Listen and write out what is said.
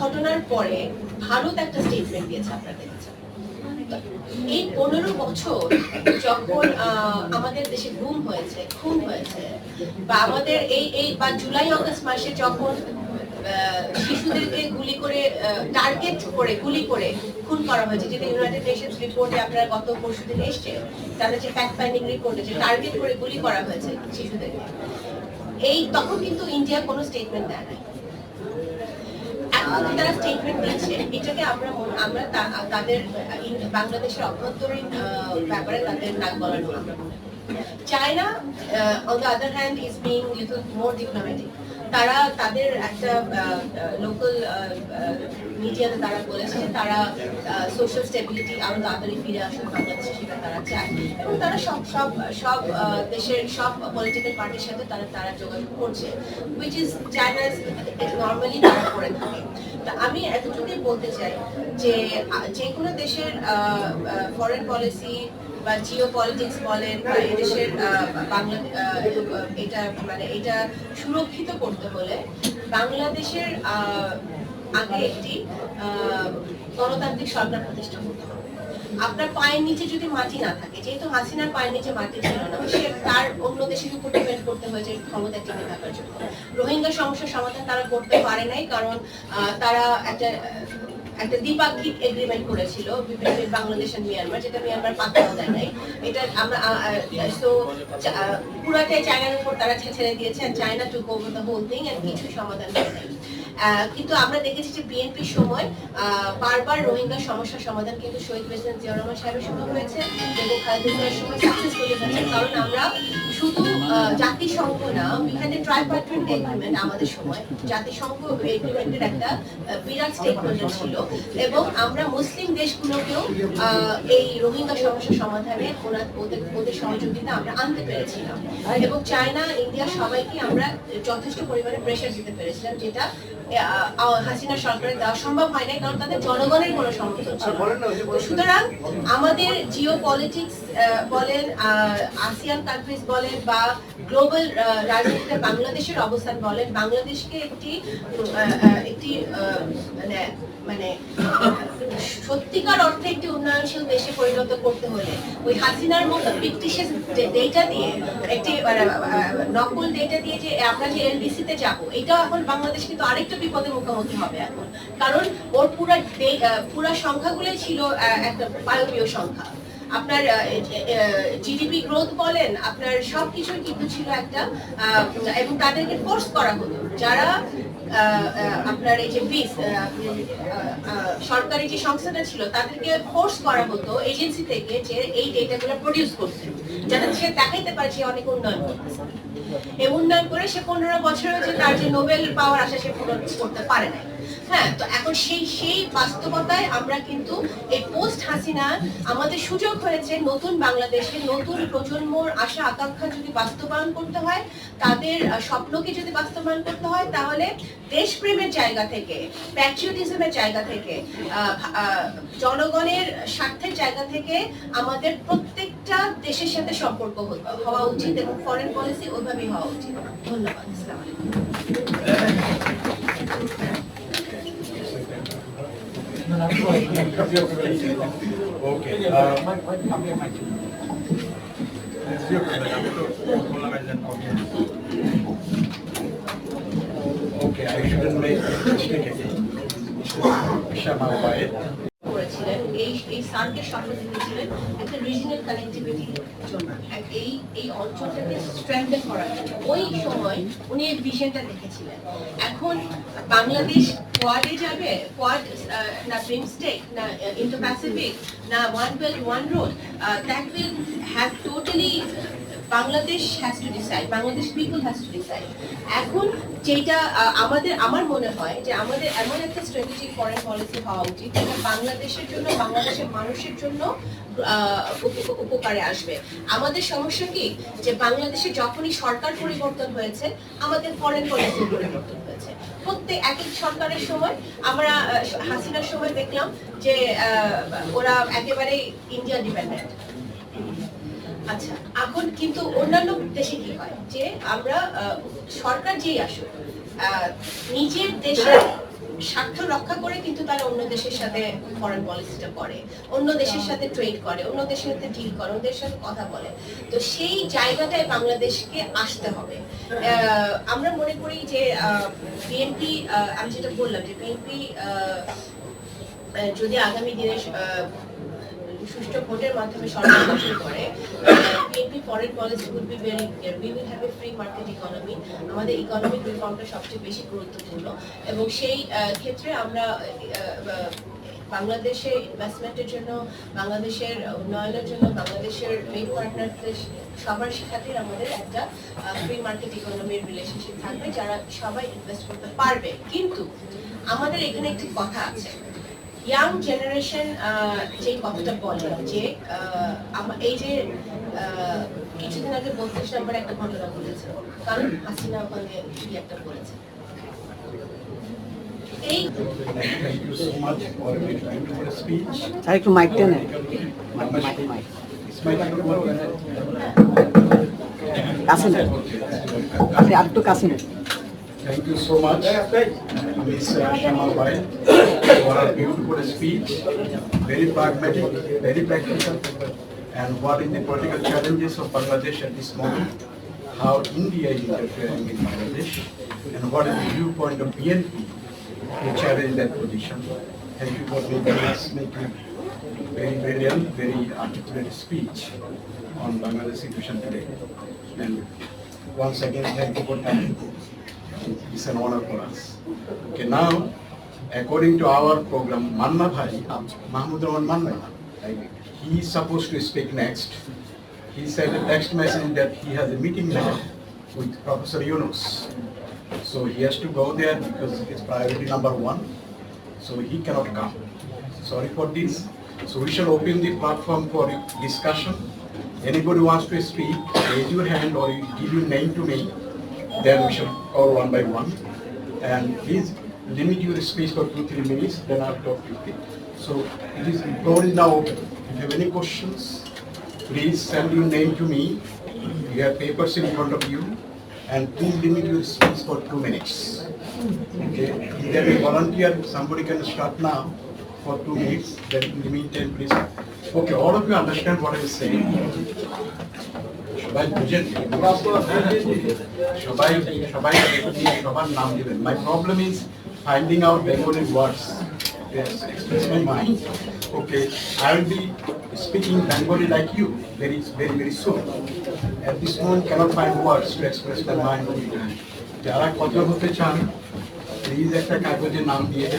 ঘটনার পরে ভারত একটা স্টেটমেন্ট দিয়েছে আপনারা দেখেছেন এই পনেরো বছর যখন আমাদের দেশে গুম হয়েছে, খুন হয়েছে, বা আমাদের এই এই, বা জুলাই, অগস্ট মাসে যখন শিশুদেরকে গুলি করে টার্গেট করে, গুলি করে খুন করা হয়েছে, যেটা ইউনাইটেড নেশনস রিপোর্টে আপনারা গত পরশু দিন এসছে, তাদের যে ফ্যাক্ট ফাইন্ডিং রিপোর্টে যে টার্গেট করে গুলি করা হয়েছে শিশুদেরকে। এই তখন কিন্তু ইন্ডিয়া কোনো স্টেটমেন্ট দেয় নাই এখন তারা স্টেটমেন্ট দিয়েছে, এটাকে আমরা আমরা তাদের, বাংলাদেশের অভ্যন্তরীণ ব্যাপারে তাদের নাক বলার। China on the other hand is being little more diplomatic তারা তাদের একটা লোকাল মিডিয়াতে তারা বলেছে তারা সোশ্যাল স্টেবিলিটি আরও তাড়াতাড়ি ফিরে আসুক বাংলাদেশে, সেটা তারা চায়। এবং তারা সব সব সব দেশের সব পলিটিক্যাল পার্টির সাথে তারা তারা যোগাযোগ করছে উইচ ইজ চায়না নর্মালি তারা করে থাকে। আমি এতটুকুই বলতে চাই যে যে কোনো দেশের ফরেন পলিসি বা জিও পলিটিক্স বলেন বা এদেশের বাংলা এটা মানে এটা সুরক্ষিত করতে হলে বাংলাদেশের আগে একটি গণতান্ত্রিক সরকার প্রতিষ্ঠা করতে হবে। আপনার পায়ের নিচে যদি মাটি না থাকে, যেহেতু হাসিনার পায়ের নিচে মাটি ছিল না, সে তার অন্য দেশের উপর ডিপেন্ড করতে হয়েছে ক্ষমতা টিকে থাকার জন্য। রোহিঙ্গা সমস্যার সমাধান তারা করতে পারে নাই, কারণ তারা একটা একটা দ্বিপাক্ষিক এগ্রিমেন্ট করেছিল বাংলাদেশ আর মিয়ানমার যেটা মিয়ানমার পাত্তাও দেয় নাই। এটা আমরা তো পুরাটাই চায়নার উপর তারা ছেড়ে দিয়েছে China took over the whole thing আর কিছু সমাধান আহ, কিন্তু আমরা দেখেছি যে বিএনপির সময় বারবার রোহিঙ্গা সমস্যার সমাধান কিন্তু শহীদ প্রেসিডেন্ট জিয়া রহমান সাহেবের সময় হয়েছে এবং খালেদা সময় সাকসেসফুলি হয়েছে। কারণ আমরা শুধু জাতিসংঘ না, এখানে ট্রাইপার্ট্রিট এগ্রিমেন্ট আমাদের সময় জাতিসংঘ এগ্রিমেন্টের একটা বিরাট ছিল। এবং আমরা মুসলিম দেশগুলোকেও এই রোহিঙ্গা সমস্যা সমাধানে ওদের ওদের সহযোগিতা আমরা আনতে পেরেছিলাম। এবং চায়না, ইন্ডিয়া সবাইকে আমরা যথেষ্ট পরিমাণে প্রেশার দিতে পেরেছিলাম, যেটা হাসিনা সরকারের দেওয়া সম্ভব হয় নাই, কারণ তাদের জনগণের কোনো সমর্থন ছিল সুতরাং আমাদের জিও পলিটিক্স বলেন আসিয়ান কান্ট্রিজ বলেন বা গ্লোবাল রাজনীতিতে বাংলাদেশের অবস্থান বলেন, বাংলাদেশকে একটি একটি মানে মানে সত্যিকার অর্থে একটি উন্নয়নশীল দেশে পরিণত করতে হলে ওই হাসিনার মতো ফিকটিশিয়াস ডেটা দিয়ে, একটি নকল ডেটা দিয়ে যে আমরা যে এলডিসি তে যাব, এটাও এখন বাংলাদেশ কিন্তু আরেকটা বিপদের মুখোমুখি হবে এখন। কারণ ওর পুরা পুরা সংখ্যাগুলোই ছিল একটা বায়বীয় সংখ্যা। আপনার জিডিপি গ্রোথ বলেন, আপনার সব সবকিছুই কিন্তু ছিল একটা এবং তাদেরকে ফোর্স করা হতো। যারা আপনার এই যে বিস সরকারি যে সংস্থাটা ছিল, তাদেরকে ফোর্স করা হতো এজেন্সি থেকে যে এই ডেটাগুলো প্রডিউস করতে। যাতে সে দেখাইতে পারে সে অনেক উন্নয়ন করতেছে। এই উন্নয়ন করে সে পনেরো যে তার যে নোবেল পাওয়ার সে পূরণ করতে পারে হ্যাঁ তো এখন সেই সেই বাস্তবতায় আমরা কিন্তু এই পোস্ট হাসিনা আমাদের সুযোগ হয়েছে নতুন বাংলাদেশের নতুন প্রজন্মর আশা, আকাঙ্ক্ষা যদি বাস্তবায়ন করতে হয়, তাদের স্বপ্নকে যদি বাস্তবায়ন করতে হয়, তাহলে দেশপ্রেমের জায়গা থেকে প্যাট্রিয়টিজমের জায়গা থেকে জনগণের স্বার্থের জায়গা থেকে আমাদের প্রত্যেকটা দেশের সাথে সম্পর্ক হওয়া উচিত এবং ফরেন পলিসি ওইভাবেই হওয়া উচিত ধন্যবাদ Okay. uh, Okay, I shouldn't make a mistake again. Shama Obaid. এই সার্কে স্বপ্ন দেখেছিলেন একটা রিজনাল কানেক্টিভিটির জন্য এই এই অঞ্চলটাকে স্ট্রেংথেন করার জন্য। ওই সময় উনি এই ভিশনটা দেখেছিলেন। এখন বাংলাদেশ কোয়াডে যাবে? কোয়াড না বিমস্টেক না ইন্টো প্যাসিফিক না one belt one road that will have totally Bangladesh has to decide Bangladesh people has to decide এখন যেটা আমাদের, আমার মনে হয় যে আমাদের এমন একটা স্ট্র্যাটেজিক ফরেন পলিসি হওয়া উচিত যেটা বাংলাদেশের জন্য, বাংলাদেশের মানুষের জন্য উপকারে আসবে। আমাদের সমস্যা কি? যে বাংলাদেশে যখনই সরকার পরিবর্তন হয়েছে, আমাদের ফরেন পলিসি পরিবর্তন হয়েছে। প্রত্যেক, এক এক সরকারের সময়, আমরা হাসিনার সময় দেখলাম যে ওরা একেবারে ইন্ডিয়া ডিপেন্ডেন্ট আচ্ছা এখন কিন্তু অন্যান্য দেশে কি হয়? যে আমরা সরকার যেই আসুক নিজের দেশের স্বার্থ রক্ষা করে কিন্তু তারা অন্য দেশের সাথে ফরেন পলিসিটা করে, অন্য দেশের সাথে ট্রেড করে, অন্য দেশের সাথে ডিল করে সাথে কথা বলে। তো সেই জায়গাটায় বাংলাদেশকে আসতে হবে। আমরা মনে করি যে বিএনপি আমি যেটা বললাম যে বিএনপি যদি আগামী দিনে সুষ্ঠু ভোটের মাধ্যমে সরকার গঠন করে। BNP foreign policy be very we will have a free market economy আমাদের ইকোনমিক রিফর্মটা সবচেয়ে বেশি গুরুত্বপূর্ণ। এবং সেই ক্ষেত্রে আমরা বাংলাদেশে ইনভেস্টমেন্টের জন্য, বাংলাদেশের উন্নয়নের জন্য, বাংলাদেশের ট্রেড পার্টনারদের সবার খাতির আমাদের একটা ফ্রি মার্কেট ইকোনমির রিলেশনশিপ থাকবে, যারা সবাই ইনভেস্ট করতে পারবে। কিন্তু আমাদের এখানে একটি কথা আছে। ইয়াং জেনারেশন যে কথাটা বলে যে এই যে কিছুদিন আগে বত্রিশ নম্বরে একটা ঘটনা বলেছে কারণ হাসিনা ওখানে কি একটা বলেছে। একটু? কাছে নেন। আপনি আর একটু কাছে নেন। Thank you so much, Ms. Shama Bai, for a beautiful speech, very pragmatic, very practical, and what is the political challenges of Bangladesh at this moment, how India is interfering in Bangladesh, and what is the viewpoint of BNP to challenge that position. Thank you for making us very brilliant, very articulate speech on Bangladesh situation today. And once again, thank you for coming. It's an honor for us. Okay, now, according to our program, Manna Bhai, uh, Mahmoud Rahman Manna, he is supposed to speak next. He sent a text message that he has a meeting now with Professor Yunus. So he has to go there because it's priority number one, so he cannot come. Sorry for this. So we shall open the platform for discussion. Anybody wants to speak, raise your hand or give your name to me, then we shall call one by one. And please limit your speech for two, three minutes, then I'll talk quickly. So it is, floor is now open. If you have any questions, please send your name to me. You have papers in front of you, and please limit your speech for two minutes. Okay, if there is volunteer, somebody can start now for two minutes, then in the meantime, please. Okay, all of you understand what I am saying. সবাই বুঝেন সবাই সবাই সবার নাম দিবেন my problem is finding out Bengali words express my mind. Okay, I will be speaking Bengali like you very, very, very soon. At this moment, cannot find words to express my mind. যারা কথা বলতে চান please একটা কাগজে নাম দিয়ে দেন।